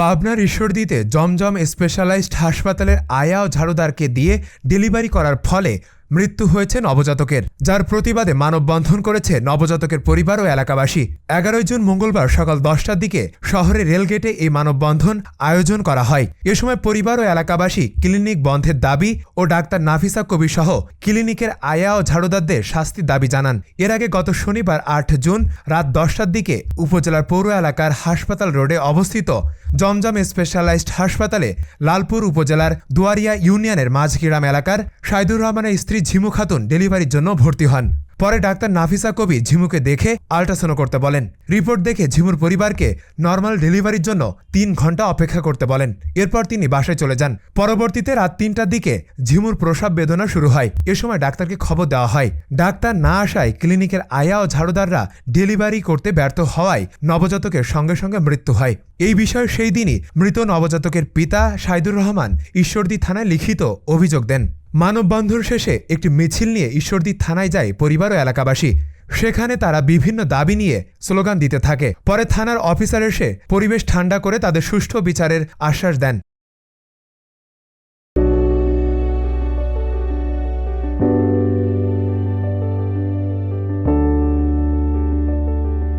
পাবনার ঈশ্বরদীতে জমজম স্পেশালাইজড হাসপাতালের আয়া ও ঝাড়ুদারকে দিয়ে ডেলিভারি করার ফলে মৃত্যু হয়েছে নবজাতকের, যার প্রতিবাদে মানববন্ধন করেছে নবজাতকের পরিবার ও এলাকাবাসী। এগারোই জুন মঙ্গলবার সকাল দশটার দিকে শহরের রেলগেটে এই মানববন্ধন আয়োজন করা হয়। এ সময় পরিবার ও এলাকাবাসী ক্লিনিক বন্ধের দাবি ও ডাক্তার নাফিসা কবি সহ ক্লিনিকের আয়া ও ঝাড়ুদারদের শাস্তির দাবি জানান। এর আগে গত শনিবার আট জুন রাত দশটার দিকে উপজেলার পৌর এলাকার হাসপাতাল রোডে অবস্থিত জমজম স্পেশালাইজড হাসপাতালে লালপুর উপজেলার দুয়ারিয়া ইউনিয়নের মাঝগ্রাম এলাকার সাইদুর রহমানের স্ত্রী ঝিমু খাতুন ডেলিভারির জন্য ভর্তি হন। পরে ডাক্তার নাফিসা কবি ঝিমুকে দেখে আল্ট্রাসাউন্ড করতে বলেন। রিপোর্ট দেখে ঝিমুর পরিবারকে নর্মাল ডেলিভারির জন্য তিন ঘণ্টা অপেক্ষা করতে বলেন। এরপর তিনি বাসায় চলে যান। পরবর্তীতে রাত তিনটার দিকে ঝিমুর প্রসাব বেদনা শুরু হয়। এ সময় ডাক্তারকে খবর দেওয়া হয়। ডাক্তার না আসায় ক্লিনিকের আয়া ও ঝাড়ুদাররা ডেলিভারি করতে ব্যর্থ হওয়ায় নবজাতকের সঙ্গে সঙ্গে মৃত্যু হয়। এই বিষয়ে সেই দিনই মৃত নবজাতকের পিতা সাইদুর রহমান ঈশ্বরদী থানায় লিখিত অভিযোগ দেন। মানববন্ধন শেষে একটি মিছিল নিয়ে ঈশ্বরদী থানায় যায় পরিবার ও এলাকাবাসী। সেখানে তারা বিভিন্ন দাবি নিয়ে স্লোগান দিতে থাকে। পরে থানার অফিসার এসে পরিবেশ ঠান্ডা করে তাদের সুষ্ঠু বিচারের আশ্বাস দেন।